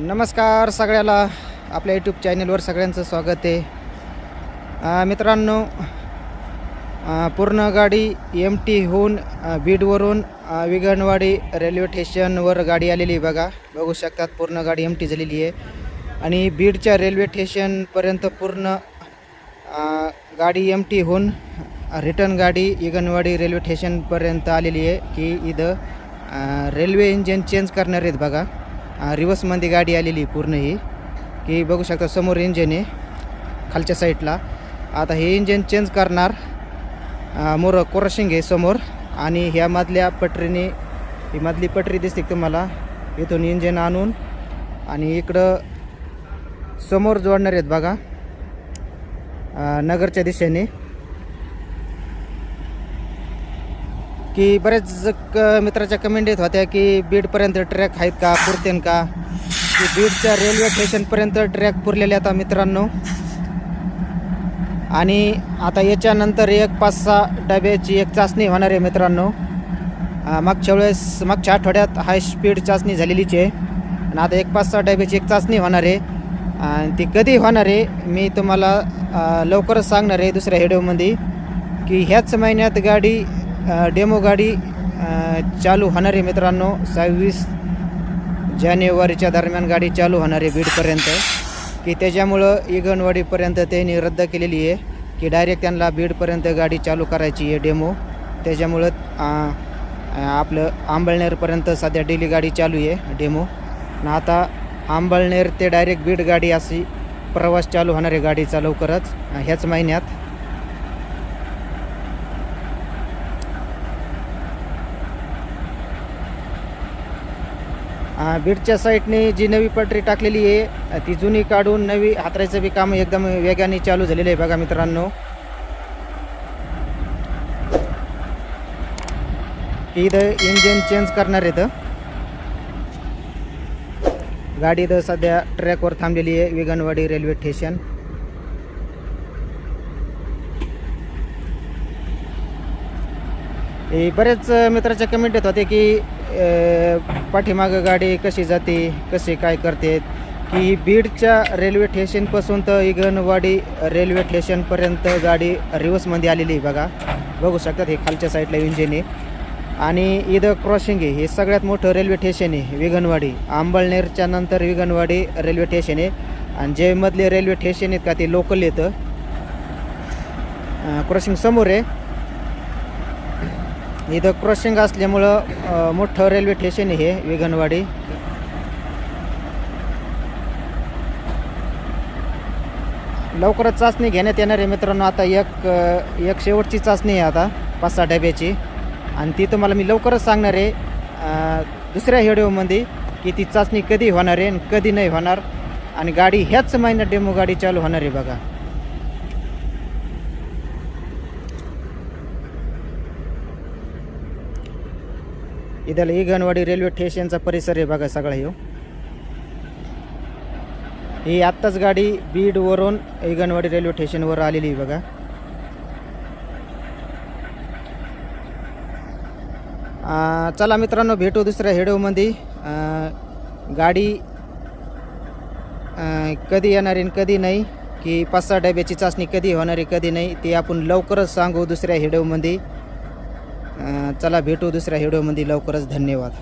नमस्कार सगळ्याला. आपल्या यूट्यूब चॅनलवर सगळ्यांचं स्वागत आहे. मित्रांनो पूर्ण गाडी एम टी होऊन बीडवरून अ, विगणवाडी रेल्वे स्टेशनवर गाडी आलेली आहे बघा. बघू शकतात पूर्ण गाडी एम टी झालेली आहे. आणि बीडच्या रेल्वे स्टेशनपर्यंत पूर्ण गाडी एम टी होऊन रिटर्न गाडी इगनवाडी रेल्वे स्टेशनपर्यंत आलेली आहे. की इथं रेल्वे इंजिन चेंज करणार आहेत बघा. रिवर्समध्ये गाडी आलेली आहे पूर्ण ही. की बघू शकता समोर इंजिन आहे खालच्या साईडला आता हे इंजिन चेंज करणार मोर कोरशिंग आहे समोर. आणि ह्या मधल्या पटरीने ही मधली पटरी दिसते तुम्हाला? इथून इंजिन आणून. आणि इकडं समोर जोडणार आहेत बघा. नगरच्या दिशेने. की बरेच क मित्राच्या कमेंट येत होत्या की बीडपर्यंत ट्रॅक आहेत का पुरतेन का? की बीडच्या रेल्वे स्टेशनपर्यंत ट्रॅक पुरलेले आता मित्रांनो. आणि आता याच्यानंतर एक पाच सहा डब्याची एक चाचणी होणार आहे मित्रांनो. मागच्या वेळेस मागच्या आठवड्यात हाय स्पीड चाचणी झालेलीच आहे. आणि आता एक पाच सहा डब्याची एक चाचणी होणार आहे. आणि ती कधी होणार आहे मी तुम्हाला लवकरच सांगणार आहे दुसऱ्या व्हिडिओमध्ये की ह्याच महिन्यात गाडी डेमो गाडी चालू होणार आहे मित्रांनो. सव्वीस जानेवारीच्या दरम्यान गाडी चालू होणार आहे बीडपर्यंत. की त्याच्यामुळं इगणवाडीपर्यंत त्यांनी रद्द केलेली आहे. की डायरेक्ट त्यांना बीडपर्यंत गाडी चालू करायची आहे डेमो. त्याच्यामुळं आपलं आंबळनेरपर्यंत सध्या डेली गाडी चालू आहे डेमो. आणि आता आंबळनेर ते डायरेक्ट बीड गाडी अशी प्रवास चालू होणार आहे गाडीचा लवकरच ह्याच महिन्यात. बीडच्या साईडने जी नवी पटरी टाकलेली आहे ती जुनी काढून नवी हातरायचं बी काम एकदम वेगाने चालू झालेलं आहे बघा मित्रांनो. इथं इंजिन चेंज करणार आहेत. गाडी इथं सध्या ट्रॅकवर थांबलेली आहे विगणवाडी रेल्वे स्टेशन हे बरेच मित्राच्या कमेंट येत होते की पाठीमागं गाडी कशी जाते कशी काय करते की बीडच्या रेल्वे स्टेशनपासून तर इगनवाडी रेल्वे स्टेशनपर्यंत गाडी रिवर्समध्ये आलेली आहे बघा. बघू शकतात हे खालच्या साईडला इंजिन आहे. आणि इथं क्रॉसिंग आहे. हे सगळ्यात मोठं रेल्वे स्टेशन आहे विघनवाडी आंबळनेरच्या नंतर विघनवाडी रेल्वे स्टेशन आहे. आणि जे मधले रेल्वे स्टेशन आहेत का ते लोकल येतं. क्रॉसिंग समोर आहे. इथं क्रॉसिंग असल्यामुळं मोठं रेल्वे स्टेशन आहे हे विगणवाडी लवकरच चाचणी घेण्यात येणार आहे मित्रांनो. आता एक एक शेवटची चाचणी आहे आता पाच सहा डब्याची. आणि ती तुम्हाला मी लवकरच सांगणार आहे दुसऱ्या व्हिडिओमध्ये की ती चाचणी कधी होणार आहे आणि कधी नाही होणार. आणि गाडी ह्याच महिन्यात डेमो गाडी चालू होणार आहे बघा. इथं इगणवाडी रेल्वे स्टेशनचा परिसर आहे बघा सगळा येऊ ही आत्ताच गाडी बीडवरून इगणवाडी रेल्वे स्टेशनवर आलेली आहे बघा. चला मित्रांनो भेटू दुसऱ्या हेडोमध्ये गाडी कधी येणार आहे आणि कधी नाही की पाच सहा डब्याची चाचणी कधी होणार आहे कधी नाही ते आपण लवकरच सांगू दुसऱ्या हेडोमध्ये चला भेटू दुसऱ्या व्हिडिओमध्ये. लवकरच धन्यवाद.